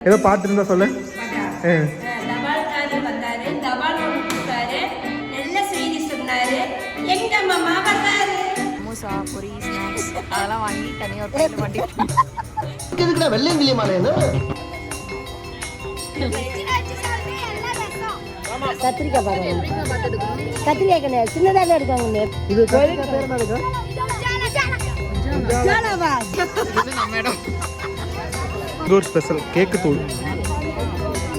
ஏதோ பாட்டு இருந்தா சொல்லு சமோசா பொரி ஸ்நாக்ஸ் அதெல்லாம் வாங்கி தனியாக ஒரு பையில வண்டி எதுக்குடா வெள்ளையும் கிளியமானேன்னு கத்திரிக்காய் பாருங்க கத்திரிக்காய் கிடையாது சின்னதாக எடுக்காங்க இது கத்திரிக்காய் பேர் என்ன இருக்கு? ஒரு ஸ்பெஷல் கேக்கு தூள்.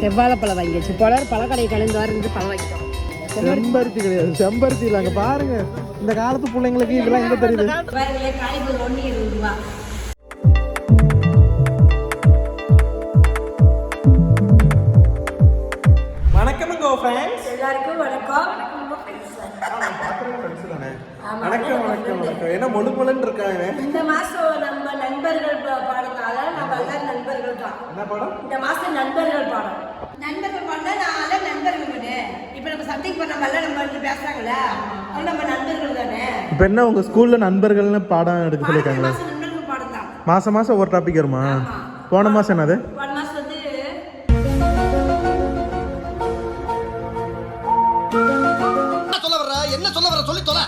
செவ்வாழைப்பழம் வாங்கியாச்சு பழம் பழக்கடை கலந்து வந்து பழம் வாங்கிட்டோம். செம்பருத்தி கிடையாது. செம்பருத்தி இல்ல அங்க பாருங்க. இந்த காலத்து பிள்ளைங்களுக்கு இதெல்லாம் எங்க தெரியுது? எல்லாருக்கும் வணக்கம். வணக்கம் வணக்கம் வணக்கம். என்ன மொழு மொழுன்னு இருக்காங்க. இந்த மாசம் நம்ம நண்பர்கள் பாடத்தால நம்ம தான் என்ன படம் இந்த மாசம் நண்பர்கள் பாடம் நண்பர்கள் பாடம் நாள நண்பர்கள் இப்ப நம்ம சந்தைக்கு போன நம்ம நம்ம அது நம்ம நண்பர்கள் தானே? இப்போ என்ன உங்க ஸ்கூல்ல நண்பர்கள்னு பாடம் எடுக்க சொல்லியிருக்காங்களா? மாசம் நண்பர்கள் பாடம் தான் மாசம் மாசம் ஒரு டாபிக் வருமா? போன மாசம் என்னது? போன மாசம் வந்து என்ன சொல்ல வர்ற? என்ன சொல்ல வர்ற? சொல்லி தொலை.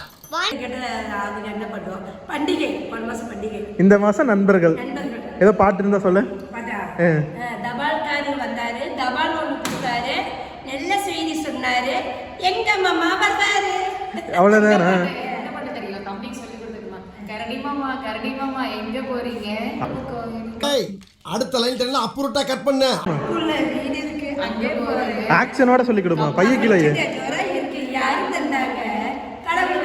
கேட்ட அதுக்கு என்ன பண்ணுவோம்? பண்டிகை. போன மாசம் பண்டிகை. இந்த மாசம் நண்பர்கள். நண்பர்கள். ஏதோ பாட்டு இருந்தா சொல்லு. பாத்தா ஆ. அஹ் தபால்காரு வந்தாரு. தபால் ஒன்று கொடுத்தாரு. நல்ல செய்தி சொன்னாரு. எங்க மாமா வந்தாரு அவ்வளவுதானா? அடுத்த லைன் தெரியல அப்புறட்டா கட் பண்ண. உள்ள வீடு இருக்கு. அங்கே போறாரு ஆக்ஷனோட சொல்லி கொடுமா? பைய கீழே இருக்கு. யாரு தந்தாங்க கடவுள்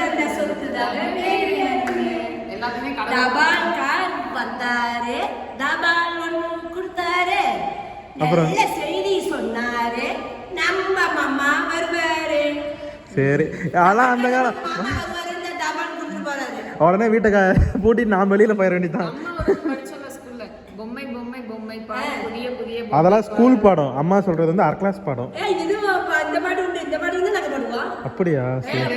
அப்புறம்? செய்தி சொன்னாரு. நம்ம மாமா வருவாரு. சரி. அதெல்லாம் அந்த காலம் உடனே வீட்டை க- பூட்டிட்டு நான் வெளியில போயிட வேண்டியதான். அதெல்லாம் ஸ்கூல் பாடம். அம்மா சொல்றது வந்து அரை கிளாஸ் பாடம். ஏய், இது ப- இந்த பாட்டு உண்டு இந்த பாட்டு வந்து நாங்க பாடுவோம் அப்படியா? சரி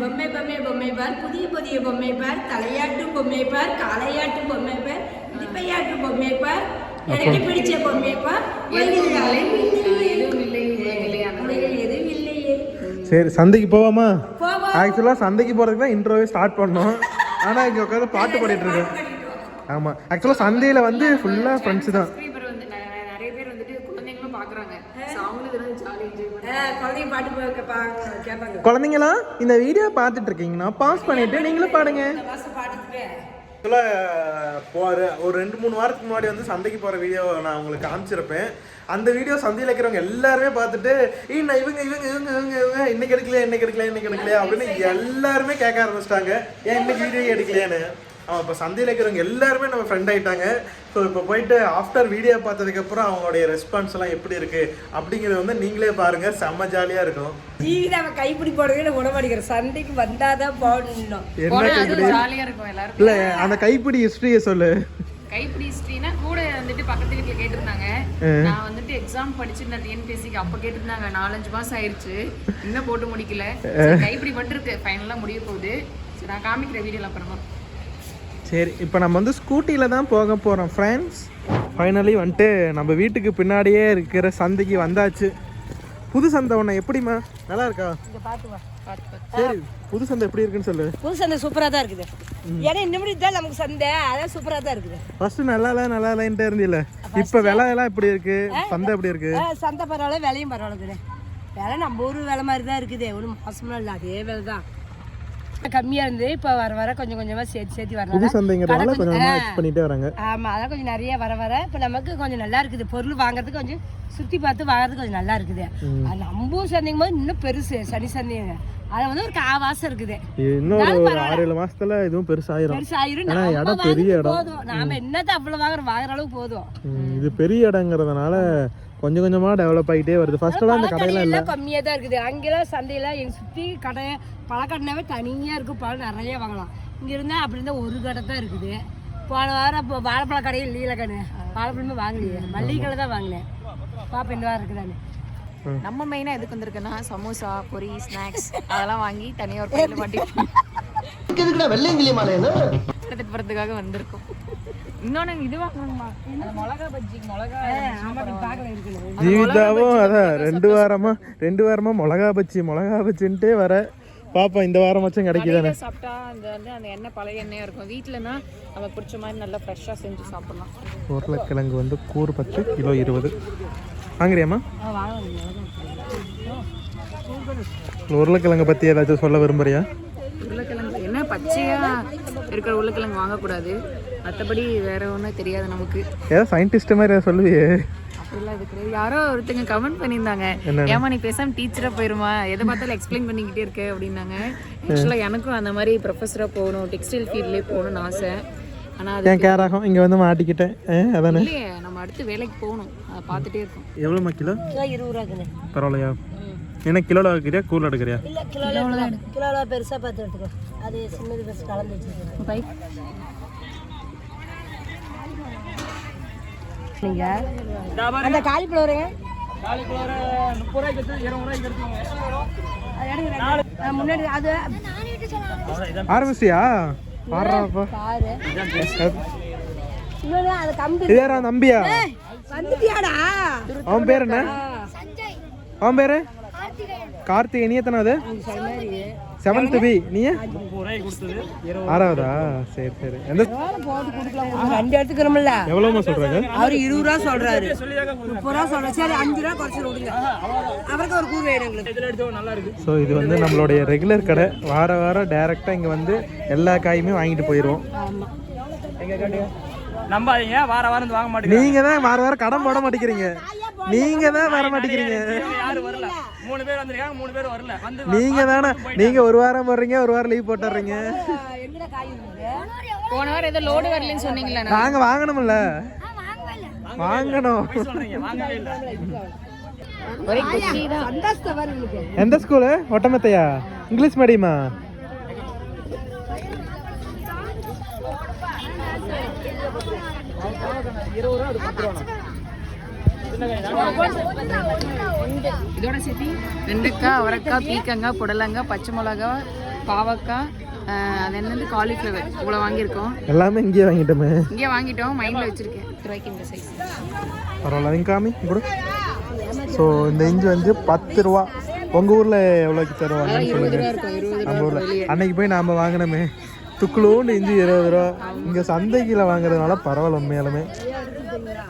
பொம்மை பொம்மை பொம்மை பார் புதிய புதிய பொம்மை பார் தலையாட்டு பொம்மை பார் காளையாட்டு பொம்மை பார் இடிப்பையாட்டு பொம்மை பார் எனக்கு பிடிச்ச சரி சந்தைக்கு போவோமா. ஆக்சுவலாக சந்தைக்கு போகிறதுக்கு தான் இன்ட்ரோவே ஸ்டார்ட் பண்ணோம். ஆனால் இங்கே உட்காந்து பாட்டு பாடிட்டு இருக்கேன் ஆமாம் ஆக்சுவலாக சந்தையில் வந்து ஃபுல்லாக ஃப்ரெண்ட்ஸ் தான். குழந்தைங்களாம் இந்த வீடியோ பார்த்துட்டு இருக்கீங்கன்னா பாஸ் பண்ணிட்டு நீங்களும் பாடுங்க. ஆக்சுவலாக ஒரு ரெண்டு மூணு வாரத்துக்கு முன்னாடி வந்து சந்தைக்கு போகிற வீடியோ நான் உங்களுக்கு காமிச்சிருப்பேன். அந்த வீடியோ சந்தையில் இருக்கிறவங்க எல்லாருமே பார்த்துட்டு "ஏய், நான் இவங்க இவங்க இவங்க இவங்க இவங்க இன்னைக்கு எடுக்கலையா இன்னைக்கு எடுக்கலையா இன்னைக்கு எடுக்கலையா? அப்படின்னு எல்லாருமே கேட்க ஆரம்பிச்சிட்டாங்க. ஏன் இன்னைக்கு வீடியோ எடுக்கலையான்னு? அவன் இப்போ சந்தையில் இருக்கிறவங்க எல்லாருமே நம்ம ஃப்ரெண்ட் ஆயிட்டாங்க. ஸோ இப்போ போயிட்டு ஆஃப்டர் வீடியோ பார்த்ததுக்கப்புறம் அவங்களுடைய ரெஸ்பான்ஸ் எல்லாம் எப்படி இருக்கு அப்படிங்கிறத வந்து நீங்களே பாருங்க. செம்ம ஜாலியாக இருக்கும். ஜீவிதாவை கைப்பிடி போடுறதுக்கு நான் உடம்படிக்கிறேன் சண்டைக்கு வந்தாதான் போடணும் என்ன போனா கைப்பிடி? அதுவும் ஜாலியா இருக்கும் எல்லாரும் இல்லை அந்த கைப்பிடி ஹிஸ்ட்ரியை சொல்லு. கைப்பிடி ஹிஸ்ட்ரினா கூட வந்துட்டு பக்கத்து வீட்டுல கேட்டிருந்தாங்க. நான் வந்துட்டு எக்ஸாம் படிச்சிருந்தேன் டிஎன்பிஎஸ்சிக்கு அப்ப கேட்டிருந்தாங்க. நாலஞ்சு மாசம் ஆயிருச்சு. இன்னும் போட்டு முடிக்கல. கைப்பிடி மட்டும் இருக்கு. ஃபைனலா முடிய போகுது. சரி நான் காமிக்கிற வீடியோல அப்புறமா. சரி இப்போ நம்ம வந்து ஸ்கூட்டியில் தான் போக போகிறோம் ஃப்ரெண்ட்ஸ் ஃபைனலி வந்துட்டு நம்ம வீட்டுக்கு பின்னாடியே இருக்கிற சந்தைக்கு வந்தாச்சு. புது சந்தை ஒன்று எப்படிம்மா? நல்லா இருக்கா? சரி புது சந்தை எப்படி இருக்குன்னு சொல்லு. புது சந்தை சூப்பரா தான் இருக்குது. ஏன்னா இன்னும் தான் நமக்கு சந்தை. அதான் சூப்பரா தான் இருக்குது. ஃபர்ஸ்ட் நல்லா இல்லை நல்லா இல்லைன்ட்டு இருந்தில்ல. இப்போ விலை எல்லாம் எப்படி இருக்கு? சந்தை எப்படி இருக்கு? சந்தை பரவாயில்ல விலையும் பரவாயில்ல விலை நம்ம ஊர் விலை மாதிரி தான் இருக்குது. ஒன்றும் மோசமெல்லாம் இல்லை அதே விலை தான் கம்மியாக இருந்து இப்போ வர வர கொஞ்சம் கொஞ்சமாக சேர்த்து சேர்த்து வரணும் சந்தைங்கிறதால கொஞ்சம் வராங்க. ஆமாம் அதான் கொஞ்சம் நிறைய வர வர இப்போ நமக்கு கொஞ்சம் நல்லா இருக்குது. பொருள் வாங்குறதுக்கு கொஞ்சம் சுற்றி பார்த்து வாங்குறதுக்கு கொஞ்சம் நல்லா இருக்குது. நம்ம சந்தைங்கும் போது இன்னும் பெருசு சனி சந்தைங்க. அது வந்து ஒரு காவாசம் இருக்குது. இன்னொரு ஆறு ஏழு மாசத்துல இதுவும் பெருசாயிரும். பெருசு ஆயிரும் ஏன்னா நம்ம இடம் பெரிய வாங்குறது இடம். நாம என்னத்தை அவ்வளோ வாங்குற வாங்குற அளவுக்கு போதும். இது பெரிய இடங்கிறதுனால கொஞ்சம் கொஞ்சமா டெவலப் ஆகிட்டே வருது. ஃபர்ஸ்ட்லாம் இந்த கடையெல்லாம் இல்லை. கம்மியாக தான் இருக்குது. அங்கெல்லாம் சந்தையெல்லாம் எங்க சுற்றி கடை பழக்கடைனாவே தனியாக இருக்கும். பழம் நிறைய வாங்கலாம். இங்கே இருந்தால் அப்படி இருந்தால் ஒரு கடை தான் இருக்குது. போன வாரம் இப்போ வாழைப்பழ கடையில் இல்லையில கண்ணு. வாழைப்பழமே வாங்கலையே. மல்லிகை கடை தான் வாங்கினேன். பாப்பா இந்த வாரம் இருக்குதானே நம்ம மெயினா எதுக்கு வந்திருக்குன்னா சமோசா பொரி ஸ்நாக்ஸ் அதெல்லாம் வாங்கி தனியா ஒரு பையில வண்டி எதுக்குடா வெள்ளையும் கிளியமானேன்னு எடுத்துட்டு வந்திருக்கோம். இன்னொன்னு இது வாங்கணுமா? அந்த மிளகா பஜ்ஜி மிளகா ஜீவிதாவும் அதான் ரெண்டு வாரமா ரெண்டு வாரமா மிளகா பச்சி மிளகா பச்சின்ட்டே வர. பாப்பா இந்த வாரமாச்சும் கிடைக்குதானே? கடையில சாப்பிட்டா அந்த வந்து அந்த எண்ணெய் பழைய எண்ணெயா இருக்கும். வீட்டுலனா நமக்கு பிடிச்ச மாதிரி நல்லா ஃப்ரெஷ்ஷாக செஞ்சு சாப்பிடலாம். உருளைக்கிழங்கு வந்து கூறு பத்து கிலோ இருபது. வாங்குறியாம்மா? உருளைக்கிழங்கு பற்றி ஏதாச்சும் சொல்ல விரும்புறியா? உருளைக்கிழங்கு என்ன பச்சையா இருக்கிற உருளைக்கிழங்கு வாங்கக்கூடாது. மற்றபடி வேற ஒன்றும் தெரியாது நமக்கு. ஏதோ சயின்டிஸ்ட் மாதிரி ஏதாவது சொல்லுவியே. அப்படிலாம் இது கிடையாது. யாரோ ஒருத்தங்க கமெண்ட் பண்ணியிருந்தாங்க. ஏமா நீ பேசாம டீச்சரா போயிருமா? எதை பார்த்தாலும் எக்ஸ்பிளைன் பண்ணிக்கிட்டே இருக்க அப்படின்னாங்க. ஆக்சுவலாக எனக்கும் அந்த மாதிரி ப்ரொஃபஸராக போகணும் டெக்ஸ்டைல் ஃபீல்ட்லேயே போகணும்னு ஆசை. ஏன் கேராகும் இங்கே வந்து மாட்டிக்கிட்டேன்? அதானே? நம்ம அடுத்து வேலைக்கு போகணும். அதை பார்த்துட்டே இருக்கோம். எவ்வளோம்மா கிலோ? கிலோ இருபது ரூபாக்குண்ணே பரவாயில்லையா? என்ன கூறில் எடுக்கிறியா? இல்லை கிலோவில் கிலோவில் பெருசாக பார்த்து எடுத்துக்கோ. அது சின்னது பெருசு கலந்து வச்சுருக்கேன் பை நீங்கள் அந்த காலிஃப்ளவருங்க முன்னாடி அது ஆரம்பிச்சியா? அது நம்பியா வந்துட்டியாடா? அவன் பேர் என்ன? அவன் பேரு? கார்த்திகை நீ எத்தனாவது? செவன்த் பி நீ ஆறாவதா? சரி சரி. எந்த ரெண்டு எடுத்துக்கிறோம்ல எவ்வளோமா சொல்றாங்க? அவர் இருபது ரூபா சொல்றாரு. முப்பது ரூபா சொல்றாரு சரி அஞ்சு ரூபா குறைச்சி விடுங்க. அவருக்கு ஒரு கூறு வேணும் ஸோ இது வந்து நம்மளுடைய ரெகுலர் கடை. வார வாரம் டைரெக்டாக இங்கே வந்து எல்லா காயுமே வாங்கிட்டு போயிடுவோம் நம்பாதீங்க வார வாரம் வந்து வாங்க மாட்டேங்க நீங்க தான் வார வாரம் கடன் போட மாட்டேங்கிறீங்க. நீங்க தான் வர மாட்டேங்கிறீங்க. யாரும் வரல. மூணு பேர் வந்திருக்காங்க மூணு பேர் வரல. வந்து நீங்க தானே நீங்க ஒரு வாரம் போடுறீங்க ஒரு வாரம் லீவ் போட்டுறீங்க. போன வாரம் ஏதோ லோடு வரலன்னு சொன்னீங்களே நாங்க வாங்கணும்ல. வாங்கணும். சொல்றீங்க வாங்கவே இல்லை. ஒரே குச்சி தான். சந்தோஷத்தை வர எனக்கு எந்த ஸ்கூலு ஒட்டமத்தையா இங்கிலீஷ் மீடியமா இதோட சேர்த்து வெண்டைக்காய் அவரைக்காய் பீக்கங்காய் புடலங்காய் பச்சை மிளகா பாவக்காய் அது என்னது காலிஃப்ளவர் இவ்வளோ வாங்கியிருக்கோம். எல்லாமே இங்கேயே வாங்கிட்டோமே. இங்கே வாங்கிட்டோம். மைண்டில் வச்சுருக்கேன். ரூபாய்க்கு இந்த சைஸ் பரவாயில்ல காமி கொடு. ஸோ இந்த இஞ்சி வந்து பத்து ரூபா. உங்க ஊர்ல எவ்வளோக்கு தருவாங்கன்னு சொல்லுங்க. இருக்கும் இருபது நம்ம ஊர்ல. அன்னைக்கு போய் நாம வாங்கினோமே. துக்குளோண்டு இஞ்சி இருபது ரூபா. இங்க சந்தைக்கில வாங்குறதுனால பரவாயில்ல உண்மையாலுமே.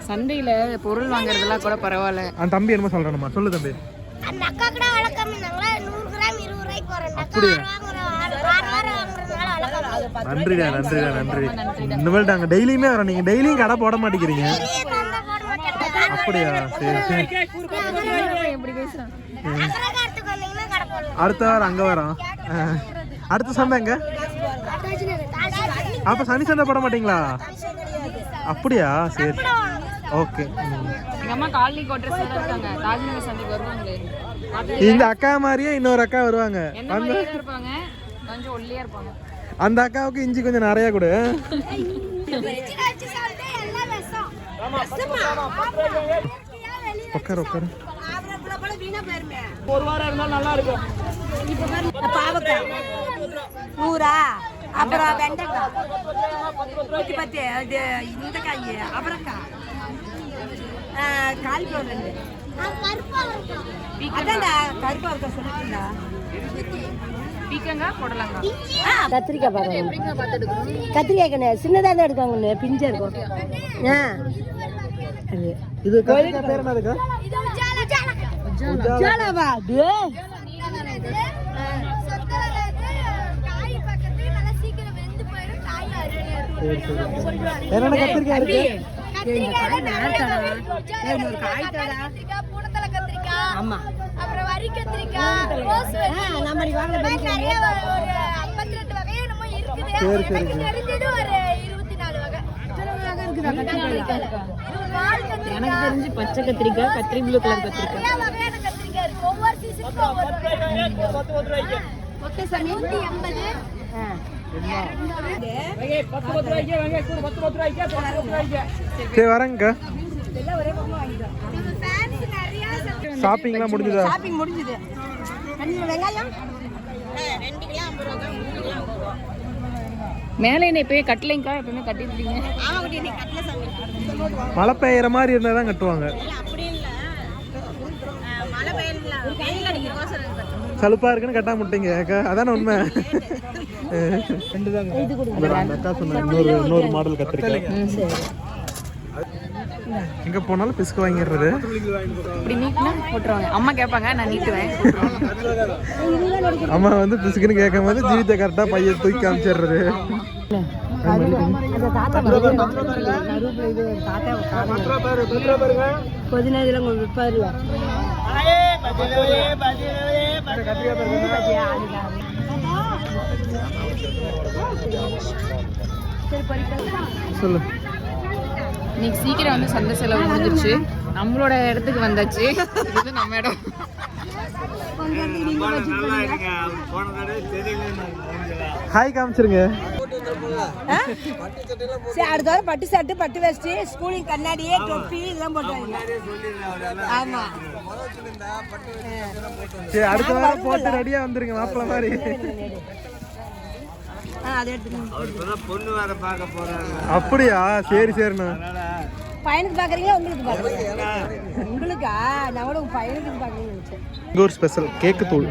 சந்தையில் பொருள் வாங்குறதெல்லாம் கூட பரவாயில்ல. அந்த தம்பி என்னமோ சொல்றானுமா சொல்லு தம்பி. அந்த அக்கா கூட வழக்கம் இருந்தாங்களா நூறு கிராம் இருபது ரூபாய்க்கு வரும் அப்படியா? நன்றிடா நன்றிடா நன்றி. இனிமேல் நாங்கள் டெய்லியுமே வரோம். நீங்கள் டெய்லியும் கடை போட மாட்டேங்கிறீங்க. அப்படியா? சரி சரி. அடுத்த வாரம் அங்கே வரோம். அடுத்த சந்தை எங்க? அப்போ சனி சந்தை போட மாட்டீங்களா? அப்படியா? சரி. ஓகே. எங்கள் அம்மா காலனி கோட்டர்ஸ் இருக்காங்க. தாஜ்நகர் சந்தைக்கு வருவாங்களே. அது இந்த அக்கா மாதிரியே இன்னொரு அக்கா வருவாங்க. இருப்பாங்க? கொஞ்சம் இருப்பாங்க. அந்த அக்காவுக்கு இஞ்சி கொஞ்சம் நிறையா கொடு. உட்காரு உட்காரு. ஒரு வாரம் இருந்தாலும் நல்லா இருக்கும். பாவக்காய். பூரா அப்புறம் வெண்டைக்காய். நூற்றி பத்து இது இந்த காய் அவரைக்காய். காலிஃப்ளவர் ரெண்டு. அதான்டா கருப்பு அவரைக்காய் சொல்லிட்டுடா பீக்கங்காய் புடலங்காய் கத்திரிக்காய் பாருங்க கத்திரிக்காய் கண்ணு சின்னதாக தான் எடுக்காங்க பிஞ்சா இருக்கும். ஆ. இது கத்திரிக்காய் பேர் என்னென்ன கத்திரிக்காய் இருக்கு? ஆமா. அப்புறம் வரி கத்திரிக்காய் நிறைய ஒரு ஒரு 52 வகை என்னமோ இருக்குது. எனக்கு தெரிஞ்சது ஒரு இருபத்தி நாலு வகை. எனக்கு தெரிஞ்சு பச்சை கத்திரிக்காய் கத்திரி ப்ளூ கலர் கத்திரிக்காய். ஒவ்வொரு சீசனுக்கும் ஒவ்வொரு வகை. நூத்தி எண்பது. சரி சத்து- ஷாப்பிங்லாம் முடிஞ்சுதா? ஷாப்பிங் முடிஞ்சுது. ரெண்டு வெங்காயம்? மேலே என்ன இப்போயே கட்டலைங்கக்கா எப்பவுமே கட்டிருக்கீங்க மழை பெய்யற மாதிரி இருந்தால் தான் கட்டுவாங்க சலுப்பா இருக்குன்னு கட்டாம விட்டீங்க அக்கா அதானே உண்மை. ரெண்டு தாங்க அந்த அக்கா சொன்ன இன்னொரு இன்னொரு மாடல் கத்திரிக்காய். எங்க போனாலும் பிஸ்கு வாங்கிடுறது. இப்படி நீட்டினா போட்டுருவாங்க. அம்மா கேட்பாங்க நான் நீட்டுவேன். அம்மா வந்து பிஸ்குன்னு கேட்கும் போது ஜீவித்தை கரெக்டாக பையன் தூக்கி காமிச்சிடுறது. கொஞ்சம் விற்பாருல சொல்லு. இன்னைக்கு சீக்கிரம் வந்து சந்தை செலவு முடிஞ்சிருச்சு. நம்மளோட இடத்துக்கு வந்தாச்சு. இது நம்ம இடம். ஹாய் காமிச்சிருங்க. சரி அடுத்த வாரம் பட்டு சட்டு பட்டு வேஷ்டி ஸ்கூலிங் கண்ணாடியே தொப்பி இதெல்லாம் போட்டாங்க ஆமா. சரி அடுத்த வாரம் போட்டு ரெடியா வந்துருங்க மாப்பிள்ள மாதிரி. ஆ அதை எடுத்துக்கோங்க அப்படியா? சரி சரிண்ணா. பையனுக்கு பார்க்குறீங்களா உங்களுக்கு பார்க்குறீங்களா நான் கூட உங்க பையனுக்கு நினச்சேன். இங்க ஒரு ஸ்பெஷல் கேக்கு தூள்.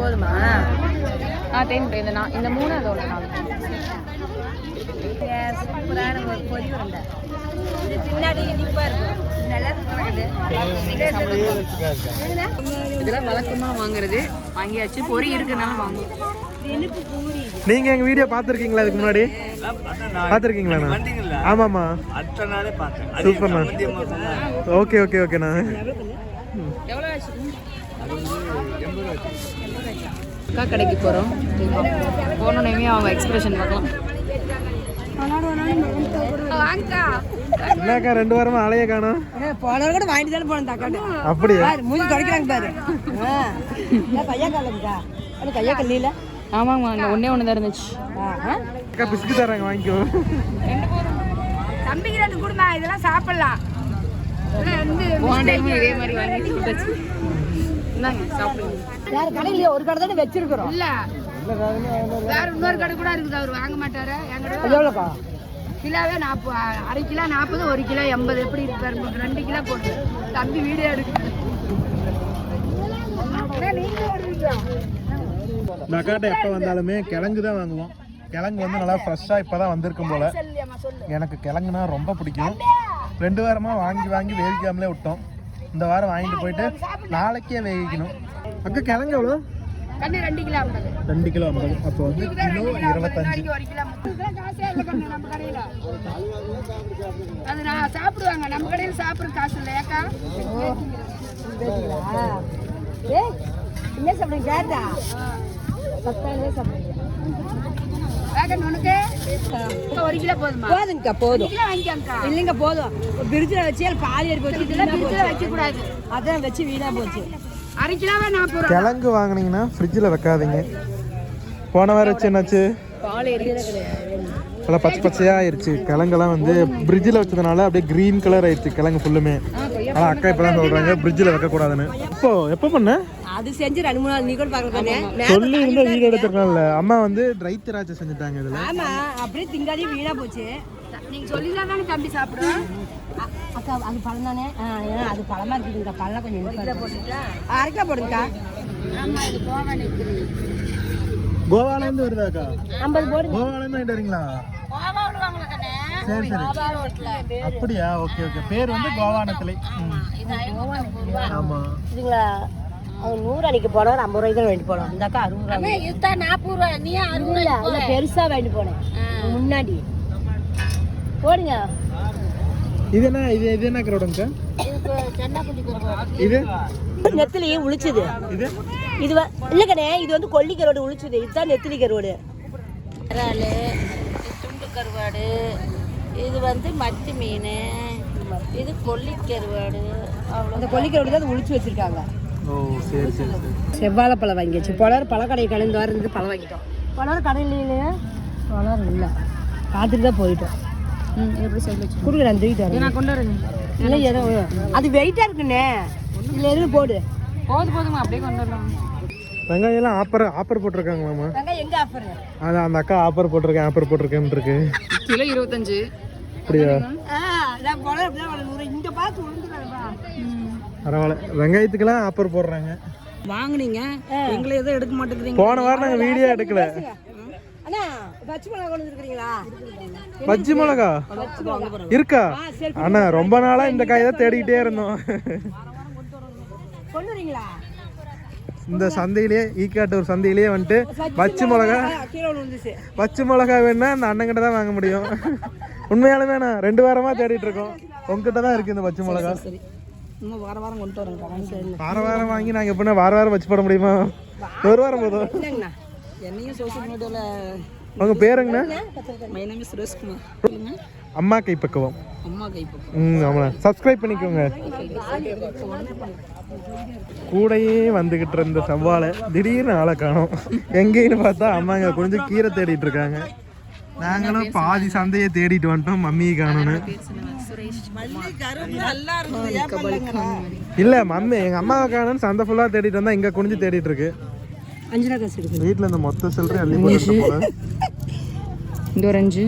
போதுமா? ஆ தேன் இந்த நான் இந்த மூணு அதோட நாலு. சூப்பரான ஒரு பொரி உருண்டை. இது பின்னாடி இனிப்பா இருக்கும். நல்லா இதெல்லாம் வழக்கமா வாங்குறது. வாங்கியாச்சு. பொறி இருக்குனால வாங்குவோம். நீங்க எங்க வீடியோ பார்த்துருக்கீங்களா இதுக்கு முன்னாடி? பார்த்துருக்கீங்களாண்ணா ஆமாம்மா. சூப்பர்ண்ணா ஓகே ஓகே ஓகேண்ணா அக்கா கடைக்கு போகிறோம் போனோடனே அவங்க எக்ஸ்பிரஷன் பார்க்கலாம். வாங்கக்கா என்னக்கா ரெண்டு வாரமா அலைய காணோம். போனவங்க கூட வாங்கிட்டு தானே போனோம் தக்காட்டு அப்படியா? பாரு மூஞ்சி தொடக்கிறாங்க பாரு. கையா காலங்கா அது கையா கல்லியில ஆமாங்கம்மா இந்த ஒன்றே ஒன்று தான் இருந்துச்சு அக்கா பிஸ்கட் தராங்க வாங்கிக்கோ. தம்பிக்கு ரெண்டு கொடுமா இதெல்லாம் சாப்பிடலாம். இதே மாதிரி வாங்கி கொடுத்தாச்சு வேற கடையில ஒரு கடை தானே வச்சிருக்கிறோம். இல்ல. வேற இன்னொரு கடை கூட இருக்குது அவர் வாங்க மாட்டாரு. என் கடை எவ்வளோக்கா? கிலோவே நாற்பது அரை கிலோ நாற்பது ஒரு கிலோ எண்பது. எப்படி இருப்பாரு ரெண்டு கிலோ போட்டு. தம்பி வீடியோ எடுக்கு. இந்த எப்போ வந்தாலுமே கிழங்கு தான் வாங்குவோம். கிழங்கு வந்து நல்லா ஃப்ரெஷ்ஷாக இப்போ தான் வந்திருக்கும் போல். எனக்கு கிழங்குனா ரொம்ப பிடிக்கும். ரெண்டு வாரமாக வாங்கி வாங்கி வேவிக்காமலே விட்டோம். இந்த வாரம் வாங்கிட்டு போயிட்டு நாளைக்கே வேவிக்கணும். அக்கா கிழங்கு எவ்வளோ கண்ணு ரெண்டு கிலோ ஐம்பது. ரெண்டு கிலோ ஐம்பது. அப்போ வந்து கிலோ இருபத்தஞ்சு. அது நான் சாப்பிடுவாங்க. நம்ம கடையில சாப்பிடுற காசு இல்லை. ஏக்கா? ஏ என்ன சாப்பிடுங்க கேட்டா? பத்தாயிரம் சாப்பிடுங்க ஒரு கிலோ போதுமா? போதுங்கக்கா போதும். இல்லைங்க போதும். பிரிட்ஜில் வச்சு அது பாதி எடுத்து வச்சு ஃப்ரிட்ஜில் வைக்கக்கூடாது. அதான் வச்சு வீணா போச்சு. அரை கிலோவே நாற்பது ரூபா கிழங்கு வாங்குனீங்கன்னா ஃப்ரிட்ஜில் வைக்காதீங்க. போன வாரம் வச்சு என்னாச்சு? நல்லா பச்சை பச்சையாக ஆயிடுச்சு கிழங்கெல்லாம் வந்து ஃப்ரிட்ஜில் வச்சதுனால அப்படியே க்ரீன் கலர் ஆயிடுச்சு கிழங்கு ஃபுல்லுமே ஆனால் அக்கா இப்போ தான் சொல்கிறாங்க ஃப்ரிட்ஜில் வைக்கக்கூடாதுன்னு. இப்போ எப்போ பண்ண? அது செஞ்சு ரெண்டு மூணு நாள் நீ கூட பார்க்கல சொல்லி இருந்தா வீடியோ எடுத்துருக்கலாம்ல அம்மா வந்து ட்ரை திராட்சை செஞ்சுட்டாங்க இதில். ஆமா அப்படியே திங்காடி வீணா போச்சு. நீங்க சொல்லிதான் தானே தம்பி சாப்பிடுறோம்? அக்கா அது பழம் தானே அது பழமா இருக்குதுங்க பழம் கொஞ்சம் போட்டுட்டா? அரைக்கா போடுங்கக்கா. ஆமா இது போக நிற்குது கோவாலேருந்து வருதாக்கா? ஐம்பது போடுங்க. கோவாலேருந்து வாங்கிட்டு வரீங்களா? சரி சரி அப்படியா? Okay okay. பேர் வந்து கோவானத்திலை. ஆமா. இதுங்களா? அவங்க நூறு அன்னைக்கு போனவர் ஐம்பது ரூபாய்க்கு தான் வேண்டி போனோம். இந்த அக்கா அறுபது ரூபாய் இதுதான் நாற்பது ரூபா. நீ அறுபது இல்ல இல்ல பெருசா வேண்டி போனேன். முன்னாடி. போடுங்க. இது என்ன இது இது என்ன கரோடுங்கக்கா இது? நெத்திலி உளிச்சுது. இது? இது இல்ல கண்ணே இது வந்து கொல்லி கருவாடு உளிச்சுது. இதுதான் நெத்திலி கருவாடு. துண்டு கருவாடு. இது வந்து மத்தி மீன். இது கொல்லி கருவாடு அவ்வளோ அந்த கொல்லி கருவாடு தான் உளிச்சு வச்சிருக்காங்க. ஓ சரி சரி சரி. செவ்வாழைப்பழம் வாங்கியாச்சு. புலர் பழக்கடை கலந்து வர இருந்து பழம் வாங்கிட்டோம். புலர் கடையில் இல்லையா. புலர் இல்லை. பார்த்துட்டு தான் போயிட்டோம். ம் எப்படி சொல்லி கொடுக்குறேன் தூக்கிட்டு நான் கொண்டு வரேன். இல்லை ஏதோ அது வெயிட்டாக இருக்குண்ணே. இல்லை எதுவும் போடு. போதும் போதுமா அப்படியே கொண்டு வரலாம். வெங்காயம் எல்லாம் ஆப்பர் ஆப்பர் போட்டிருக்காங்களாமா வெங்காயம் எங்க ஆஃபர் அதான் அந்த அக்கா ஆப்பர் போட்டிருக்கேன் ஆப்பர் போட்டிருக்கேன் இருக்கு. கிலோ இருபத்தஞ்சு. அப்படியா? பரவாயில்ல. வெங்காயத்துக்கெல்லாம் ஆப்பர் போடுறாங்க. வாங்குனீங்க. எங்களை எதுவும் எடுக்க மாட்டேங்கிறீங்க. போன வாரம் நாங்கள் வீடியோ எடுக்கல. அண்ணா பச்சை மிளகா இருக்கா? அண்ணா ரொம்ப நாளா இந்த காய் தான் தேடிக்கிட்டே இருந்தோம். இந்த சந்தையிலேயே ஈக்காட்டூர் சந்தையிலேயே வந்துட்டு பச்சை மிளகா பச்சை மிளகா வேணா இந்த அண்ணங்கிட்ட தான் வாங்க முடியும். உண்மையாலுமே நான் ரெண்டு வாரமா தேடிட்டு இருக்கோம். உங்ககிட்ட தான் இருக்கு இந்த பச்சை மிளகா. வார வாரம் கொண்டு வார வாரம் வாங்கி நாங்க எப்படின்னா வார வாரம் வச்சு போட முடியுமா? ஒரு வாரம் போதும். என்னையும் சோசியல் உங்க பேருங்கண்ணா? My name is Sureshkumar. சொல்லுங்க. அம்மா கைப்பக்குவம். அம்மா கைப்பக்கம் ம் ஆமாம் சப்ஸ்கிரைப் பண்ணிக்கோங்க. கூடையே வந்துகிட்டு இருந்த செவ்வாழை திடீர்னு ஆளை காணோம். எங்கேன்னு பார்த்தா அம்மாங்க கொஞ்சம் கீரை தேடிட்டு இருக்காங்க. நாங்களும் பாதி சந்தையை தேடிட்டு வந்துட்டோம் மம்மியை காணோன்னு. இல்ல மம்மி எங்க அம்மாவை காணோன்னு சந்தை ஃபுல்லா தேடிட்டு வந்தா இங்க குனிஞ்சு தேடிட்டு இருக்கு. வீட்ல இந்த மொத்த சில்லறை அள்ளி போட்டு இந்த ஒரு அஞ்சு.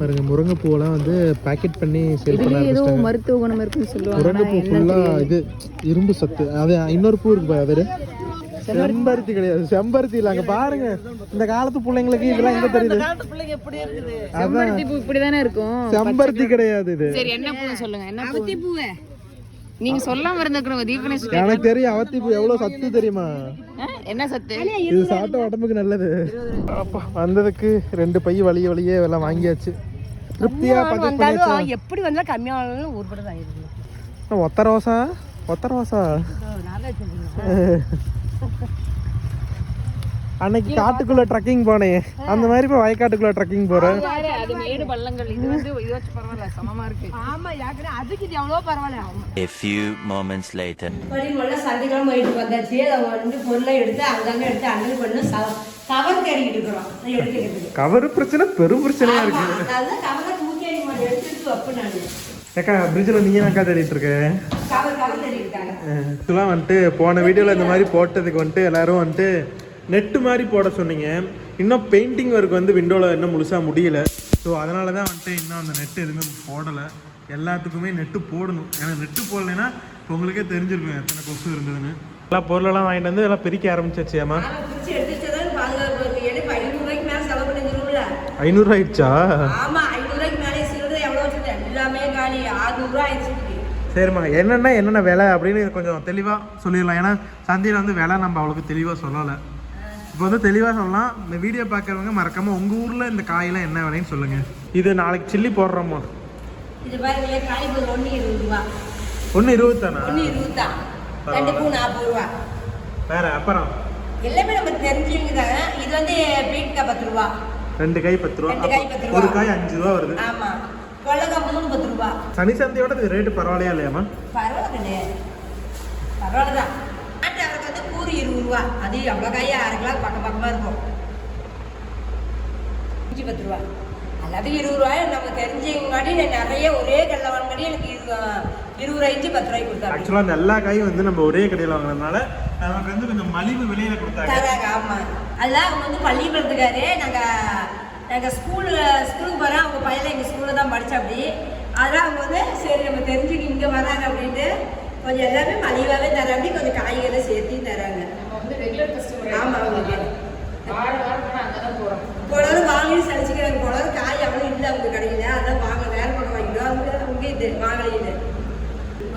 பாருங்க முருங்கைப்பூவெல்லாம் வந்து பேக்கெட் பண்ணி சேல் பண்ண ஆரம்பிச்சிட்டாங்க. மருத்துவ குணம் இருக்குன்னு சொல்லுவாங்க முருங்கைப்பூ ஃபுல்லா இது இரும்பு சத்து. அது இன்னொரு பூ இருக்கு பாரு அது. செம்பருத்தி கிடையாது. செம்பருத்தி இல்ல அங்க பாருங்க. இந்த காலத்து பிள்ளைங்களுக்கு இதெல்லாம் எங்க தெரியுது? அதான். இப்போ இப்படிதானே இருக்கும். செம்பருத்தி கிடையாது இது. சரி என்ன பூ சொல்லுங்க என்ன பூ? பூவே? நீங்க சொல்லாம இருந்திருக்கிறோம் தீபனேஷ் எனக்கு தெரியும் அவத்தி பூ எவ்வளவு சத்து தெரியுமா? என்ன சத்து? இது சாப்பிட்ட உடம்புக்கு நல்லது. அப்பா வந்ததுக்கு ரெண்டு பை வழிய வழியே எல்லாம் வாங்கியாச்சு. திருப்தியா வந்தாலும் எப்படி வந்தாலும் கம்மியானாலும் ஒரு படம் ஒத்த ரோசா? ஒத்த ரோசா? நான் தான் சொல்றேன் அன்னைக்கு காட்டுக்குள்ள ட்ரக்கிங் போனேன். அந்த மாதிரி இப்போ வயக்காட்டுக்குள்ள ட்ரக்கிங் போறேன். அது மேடு பள்ளங்கள். இது வந்து இதாச்சும் பரவாயில்ல சமமா இருக்கு. ஆமா யாருக்குன்னா அதுக்கு இது எவ்வளோ பரவாயில்ல. A few moments later. படிமல்ல சந்தைக்கெல்லாம் போயிட்டு வந்தாச்சு. அதை வந்து பொருளை எடுத்து அங்கங்க எடுத்து அண்ணன் பண்ணு கவர் அதை எடுத்துக்கிறதுக்கு. கவர் பிரச்சனை பெரும் பிரச்சனையா இருக்கு. அதான் கவரை தூக்கி எடுத்துட்டு வைப்பேன் நான். ஏக்கா பிரிட்ஜில் நீங்க அக்கா தேடிட்டு இருக்க? கவர் கவர் இதெல்லாம் வந்துட்டு போன வீடியோவில் இந்த மாதிரி போட்டதுக்கு வந்துட்டு எல்லாரும் வந்துட்டு நெட்டு மாதிரி போட சொன்னீங்க. இன்னும் பெயிண்டிங் ஒர்க் வந்து விண்டோவில் இன்னும் முழுசாக முடியல. ஸோ அதனால தான் வந்துட்டு இன்னும் அந்த நெட்டு எதுவுமே போடலை. எல்லாத்துக்குமே நெட்டு போடணும். ஏன்னா நெட்டு போடலைன்னா உங்களுக்கே தெரிஞ்சிருக்கும் எத்தனை கொசு இருந்ததுன்னு. எல்லா பொருளெல்லாம் வாங்கிட்டு வந்து எல்லாம் பிரிக்க ஆரம்பிச்சாச்சு ஏமா பிடிச்சி எடுத்துச்சதான் பாதுகாப்பு இருக்கு ஏன்னா இப்போ ஐநூறுரூவாய்க்கு மேலே செலவு பண்ணிருக்கோம்ல ஐநூறு ஆயிடுச்சா ஆமா ஐநூறுரூவாய்க்கு மேலே எல்லாமே காலி. ஆறுநூறுவா ஆயிடுச்சு. சரிம்மா என்னென்ன என்னென்ன விலை அப்படின்னு கொஞ்சம் தெளிவாக சொல்லிடலாம். ஏன்னா சந்தையில் வந்து விலை நம்ம அவ்வளோக்கு தெளிவாக சொல்லலை. இப்போ வந்து தெளிவாக சொல்லலாம். இந்த வீடியோ பார்க்குறவங்க மறக்காமல் உங்கள் ஊரில் இந்த காயெல்லாம் என்ன விலைன்னு சொல்லுங்கள் இது நாளைக்கு சில்லி காய்கறி ஒன்று இருபது ரூபா. ஒன்று இருபத்தானா? வேற அப்புறம்? எல்லாமே நம்ம தெரிஞ்சவங்க தான் இது வந்து பீட்காய் பத்து ரூபா. ரெண்டு காய் பத்து ரூபா. ஒரு காய் அஞ்சு ரூபா வருது. ஆமா. கொள்ளக்காய் மூணு பத்து ரூபா சனி சந்தையோட இது ரேட்டு பரவாயில்லையா இல்லையாம்மா பரவாயில்ல கிடையாது பரவாயில்ல தான் நாட்டு அவருக்கு வந்து கூறு இருபது ரூபா. அது எவ்வளோ காய் அரை கிலோ பக்கம் பக்கமாக இருக்கும். இஞ்சி பத்து ரூபா எல்லாத்துக்கும் இருபது ரூபாய் நம்ம தெரிஞ்சவங்காட்டி நான் நிறைய ஒரே கல்ல வாங்காட்டி எனக்கு இரு இருபது ரூபாய் இஞ்சி பத்து ரூபாய்க்கு கொடுத்தாங்க. ஆக்சுவலாக எல்லா காயும் வந்து நம்ம ஒரே கடையில் வாங்குறதுனால நமக்கு வந்து கொஞ்சம் மலிவு விலையில கொடுத்தாங்க. ஆமாம் அதெல்லாம் அவங்க வந்து பள்ளிக்கூடத்துக்காரு நாங்கள் நாங்கள் ஸ்கூலு ஸ்கூலுக்கு போகிறோம் அவங்க பையன் எங்கள் ஸ்கூலில் தான் படித்தா அப்படி. அதெல்லாம் அவங்க வந்து சரி நம்ம தெரிஞ்சுக்க இங்கே வராங்க அப்படின்ட்டு கொஞ்சம் எல்லாமே மலிவாகவே தராங்க. கொஞ்சம் காய்கறி சேர்த்து தராங்க. நம்ம வந்து ரெகுலர் கஸ்டமர் ஆமாம் அவங்களுக்கு. போனாலும் வாங்கி சளிச்சுக்கிறாங்க போனாலும் காய் அவ்வளோ இல்லை அவங்க கிடைக்கல அதான் வாங்க வேறு படம் வாங்கிக்கிறோம் அவங்க அவங்க இது வாங்கலை இது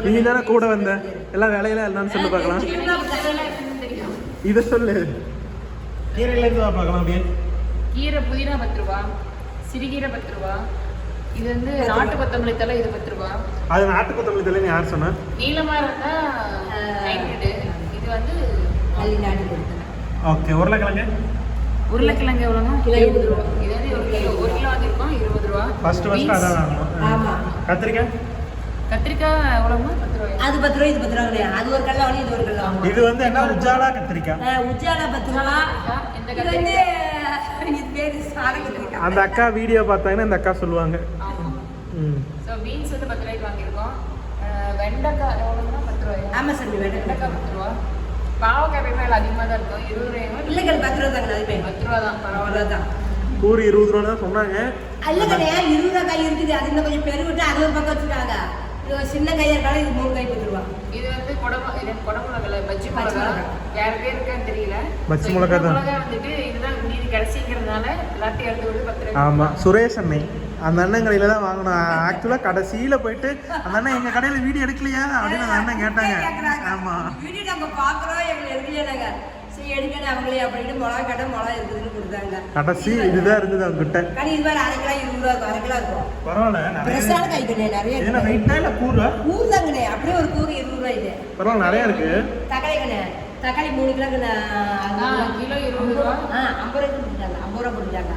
நீ தானே கூட வந்த. எல்லாம் வேலையில என்னன்னு சொல்லி பார்க்கலாம். இதை சொல்லு. கீரையிலேருந்து பார்க்கலாம் அப்படியே. கீரை புதினா பத்து ரூபா சிறுகீரை பத்து ரூபா. இது வந்து நாட்டு கொத்தமல்லி தலை இது பத்து ரூபா. அது நாட்டு கொத்தமல்லி தலைன்னு யார் சொன்னா? நீளமா இருந்தா ஹைப்ரிட் இது வந்து பள்ளி நாட்டு கொடுத்தேன் ஓகே உருளைக்கிழங்கு? உருளைக்கிழங்கு எவ்வளோங்க? கிலோ இருபது ரூபா. இது வந்து ஒரு கிலோ ஒரு கிலோ வாங்கியிருக்கோம் இருபது ரூபா. ஃபர்ஸ்ட் ஃபர்ஸ்ட் அதான் ஆமாம் கத்திரிக்காய்? கத்திரிக்காய் எவ்வளோங்க? பத்து ரூபாய்? அது பத்து ரூபா இது பத்து ரூபா கிடையாது. அது ஒரு கல்ல இது ஒரு கல்ல இது வந்து என்ன உஜாலா கத்திரிக்காய்? உஜாலா பத்து ரூபா. இந்த இது பேரு அந்த அக்கா வீடியோ பார்த்தாங்கன்னா இந்த அக்கா சொல்லுவாங்க. ம். ஸோ பீன்ஸ் வந்து பத்து ரூபாய்க்கு வாங்கியிருக்கோம் வெண்டைக்காய் எவ்வளோன்னா பத்து ரூபாயா ஆமாம் வெண்டைக்காய். பத்து ரூபா பாவக்காய் விலை அதிகமாக தான் இருக்கும். இருபது ரூபாயும் இல்லைங்க பத்து ரூபா தாங்க அதுவே பத்து ரூபா தான். பரவாயில்ல கூறு இருபது ரூபா தான் சொன்னாங்க. அல்ல கிடையாது இருபது ரூபா காய் இருக்குது. அது இன்னும் கொஞ்சம் பெருவிட்டு அது ஒரு பக்கம் சின்ன கையாக இருக்காலும் இது மூணு காய் பத்து ரூபா. இது வந்து குடமு இது குடமிளகா இல்லை பஜ்ஜி மிளகா மிளகா. யார் பேர் இருக்கான்னு தெரியல. பஜ்ஜி மிளகா தான். மிளகா வந்துட்டு இதுதான் கடைசிங்கிறதுனால எல்லாத்தையும் எடுத்து விட்டு பத்து ரூபாய் ஆமா சுரேஷ் அண்ணன் அந்த அண்ணன் கடையில தான் வாங்கணும். ஆக்சுவலா கடைசியில போயிட்டு அந்த அண்ணன் எங்க கடையில வீடியோ எடுக்கலையா அப்படின்னு அந்த அண்ணன் கேட்டாங்க. ஆமா. வீடியோ நம்ம பார்க்குறோம் எங்களை எடுக்கலையே நாங்கள் சரி எடுக்கணும் அவங்களே அப்படின்னு மிளகா கடை மிளகா இருக்குதுன்னு கொடுத்தாங்க. கடைசி இதுதான் இருந்தது அவங்க கிட்ட கனி இது மாதிரி அரை கிலோ இருபது ரூபா இருக்கும் அரை கிலோ இருக்கும். பரவாயில்ல நிறைய இருக்கு. தக்காளி மூணு கிலோ கிலோ இருபது ரூபா. ஆ ஐம்பது ரூபா கொடுத்தாங்க. ஐம்பது ரூபா கொடுத்தாங்க.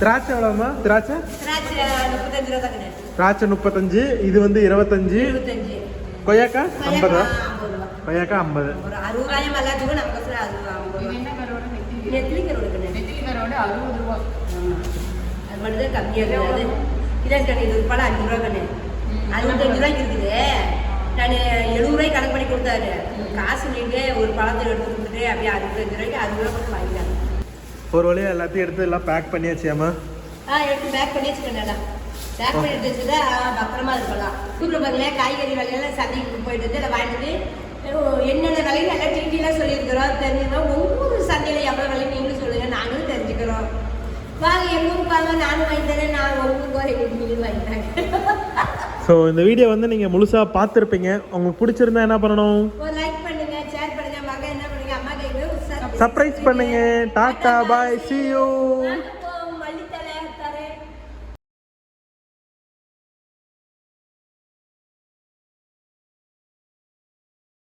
திராட்சை எவ்வளவுமா திராட்சை? திராட்சை முப்பத்தஞ்சு ரூபா தாங்கண்ணே திராட்சை முப்பத்தஞ்சு இது வந்து இருபத்தஞ்சு. இருபத்தஞ்சு. கொய்யாக்கா ஐம்பது ரூபா. கொய்யாக்கா ஐம்பது ஒரு அறுபது ரூபாயும் எல்லாத்துக்கும் நமக்கு நெத்திலி நெத்திலி கருவாடு கண்ணே நெத்திலி. கருவோட அறுபது ரூபா. அது மட்டும் தான் கம்மியாக இருக்குது இதான் இது ஒரு பழம் அஞ்சு ரூபா கண்ணு. அறுபத்தஞ்சு ரூபாய்க்கு இருக்குது. நான் எழுபது கணக்கு பண்ணி கொடுத்தாரு. காசு நீங்கள் ஒரு பழத்தை எடுத்து கொடுத்துட்டு அப்படியே அறுபத்தஞ்சு ரூபாய்க்கு அறுபது ரூபா கொடுத்து வாங்கிட்டாங்க ஒரு வழியா எல்லாத்தையும் எடுத்து எல்லாம் பேக் பண்ணியாச்சியாமா ஆ எடுத்து பேக் பண்ணி வச்சுக்கோங்க பேக் பண்ணி எடுத்து வச்சுட்டா பத்திரமா இருக்கலாம் சூப்பர் பாருங்களேன் காய்கறி விலையெல்லாம் சந்தைக்கு போயிட்டு வந்து அதை வாங்கிட்டு என்னென்ன விலைன்னு நல்லா டீட்டெயிலாக சொல்லியிருக்கிறோம் தெரிஞ்சுக்கிறோம் ஒவ்வொரு சந்தையில் எவ்வளோ விலை நீங்களும் சொல்லுங்கள் நாங்களும் தெரிஞ்சுக்கிறோம் வாங்க எங்கள் ஊருக்கு வாங்க நானும் வாங்கி தரேன் நான் உங்கள் ஊருக்கு வர எங்களுக்கு நீங்களும் வாங்கி தரேன் ஸோ இந்த வீடியோ வந்து நீங்கள் முழுசாக பார்த்துருப்பீங்க. உங்களுக்கு பிடிச்சிருந்தா என்ன பண்ணணும்? சர்ப்ரைஸ் பண்ணுங்க டாடா பாய் see you.